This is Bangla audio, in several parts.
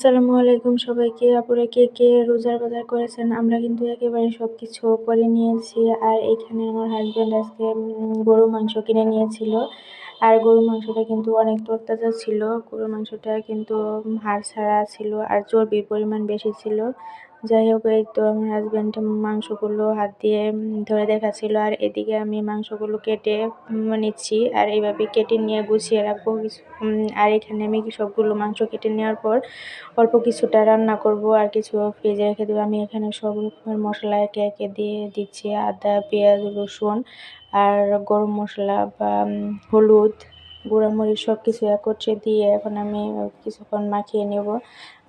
আসসালামু আলাইকুম সবাইকে। আপুরে কে কে রোজার বাজার করেছেন? আমরা কিন্তু একেবারে সব কিছু করে নিয়েছি। আর এখানে আমার হাজব্যান্ড আজকে গরু মাংস কিনে নিয়েছিল। আর গরু মাংসটা কিন্তু অনেক তরতাজা ছিল। গরু মাংসটা কিন্তু হাড় ছাড়া ছিল। আর চর্বির পরিমাণ বেশি ছিল। যাই হোক, এই তো আমার হাজব্যান্ড মাংসগুলো হাত দিয়ে ধরে দেখাচ্ছিল। আর এদিকে আমি মাংসগুলো কেটে নিচ্ছি। আর এইভাবে কেটে নিয়ে গুছিয়ে রাখব কিছু আর এখানে আমি সবগুলো মাংস কেটে নেওয়ার পর অল্প কিছুটা রান্না করব। আর কিছু ফ্রিজে রেখে দেবো। আমি এখানে সব রকমের মশলা একে একে দিয়ে দিচ্ছি। আদা, পেঁয়াজ, রসুন আর গরম মশলা বা হলুদ গুঁড়ামরিচ সব কিছু একত্রে দিয়ে এখন আমি কিছুক্ষণ মাখিয়ে নেব।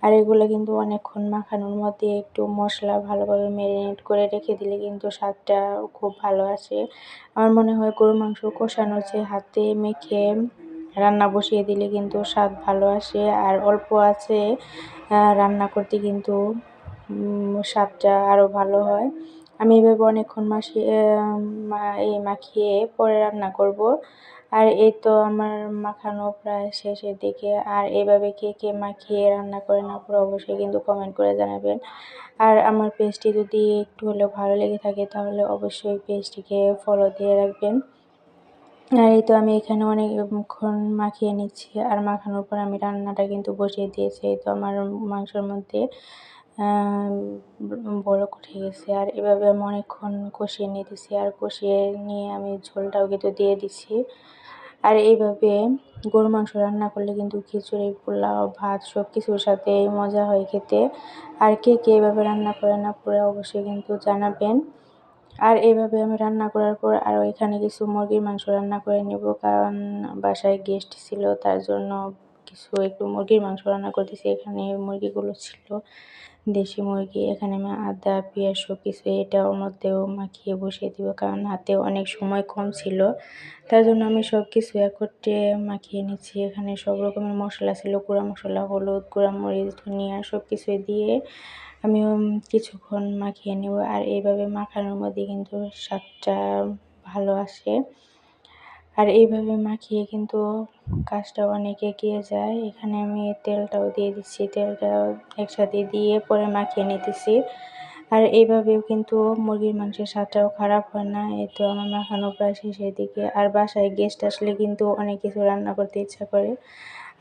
আর এগুলো কিন্তু অনেকক্ষণ মাখানোর মধ্যে একটু মশলা ভালোভাবে ম্যারিনেট করে রেখে দিলে কিন্তু স্বাদটা খুব ভালো আসে। আমার মনে হয় গরু মাংস কষানো চেয়ে হাতে মেখে রান্না বসিয়ে দিলে কিন্তু স্বাদ ভালো আসে। আর অল্প আছে রান্না করতে কিন্তু স্বাদটা আরও ভালো হয়। আমি এভাবে অনেকক্ষণ মাসিয়ে এই মাখিয়ে পরে রান্না করব। আর এই তো আমার মাখানো প্রায় শেষের দিকে। আর এভাবে কে কে মাখিয়ে রান্না করে না পুরো অবশ্যই কিন্তু কমেন্ট করে জানাবেন। আর আমার পেজটি যদি একটু হলেও ভালো লেগে থাকে তাহলে অবশ্যই পেজটিকে ফলো দিয়ে রাখবেন। আর এই তো আমি এখানে অনেকক্ষণ মাখিয়ে নিচ্ছি। আর মাখানোর পর আমি রান্নাটা কিন্তু বসিয়ে দিয়েছি। এই তো আমার মাংসের মধ্যে বড় উঠে গেছে। আর এভাবে আমি অনেকক্ষণ কষিয়ে নিতেছি আর কষিয়ে নিয়ে আমি ঝোলটাও কিন্তু দিয়ে দিচ্ছি। আর এইভাবে গরু মাংস রান্না করলে কিন্তু খিচুড়ি, পোলাও, ভাত সব কিছুর সাথে মজা হয় খেতে। আর কে কে এভাবে রান্না করে না করে অবশ্যই কিন্তু জানাবেন। আর এইভাবে আমি রান্না করার পর আরও এখানে কিছু মুরগির মাংস রান্না করে নেব, কারণ বাসায় গেস্ট ছিল, তার জন্য কিছু একটু মুরগির মাংস রান্না করতেছি। এখানে মুরগিগুলো ছিল। দেশি মুরগি, এখানে আমি আদা, পেঁয়াজ সব কিছু এটার মধ্যেও মাখিয়ে বসিয়ে দিব, কারণ হাতে অনেক সময় কম ছিল। তার জন্য আমি সব কিছু একত্রে মাখিয়ে নিচ্ছি। এখানে সব রকমের মশলা ছিল, গুঁড়া মশলা, হলুদ, গুঁড়া মরিচ, ধনিয়া সব কিছু দিয়ে আমি কিছুক্ষণ মাখিয়ে নেব। আর এইভাবে মাখানোর মধ্যে কিন্তু স্বাদটা ভালো আসে। আর এইভাবে মাখিয়ে কিন্তু কাজটা অনেক এগিয়ে যায়। এখানে আমি তেলটাও দিয়ে দিচ্ছি তেলটাও একসাথে দিয়ে পরে মাখিয়ে নিতেছি। আর এইভাবেও কিন্তু মুরগির মাংসের স্বাদটাও খারাপ হয় না। এই তো আমার মাখানো প্রায় শেষের দিকে। আর বাসায় গেস্ট আসলে কিন্তু অনেক কিছু রান্না করতে ইচ্ছা করে।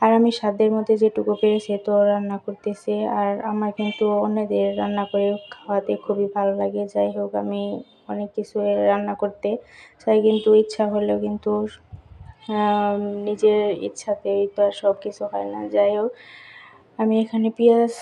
আর আমি সাধ্যের মধ্যে যেটুকু পেরেছি তো রান্না করতেছি। আর আমার কিন্তু অন্যদের রান্না করে খাওয়াতে খুবই ভালো লাগে। যাই হোক, আমি অনেক কিছু রান্না করতে চাই, কিন্তু ইচ্ছা হলেও কিন্তু নিজের ইচ্ছাতেই তো আর সব কিছু হয় না। যাই হোক, আমি এখানে পেঁয়াজ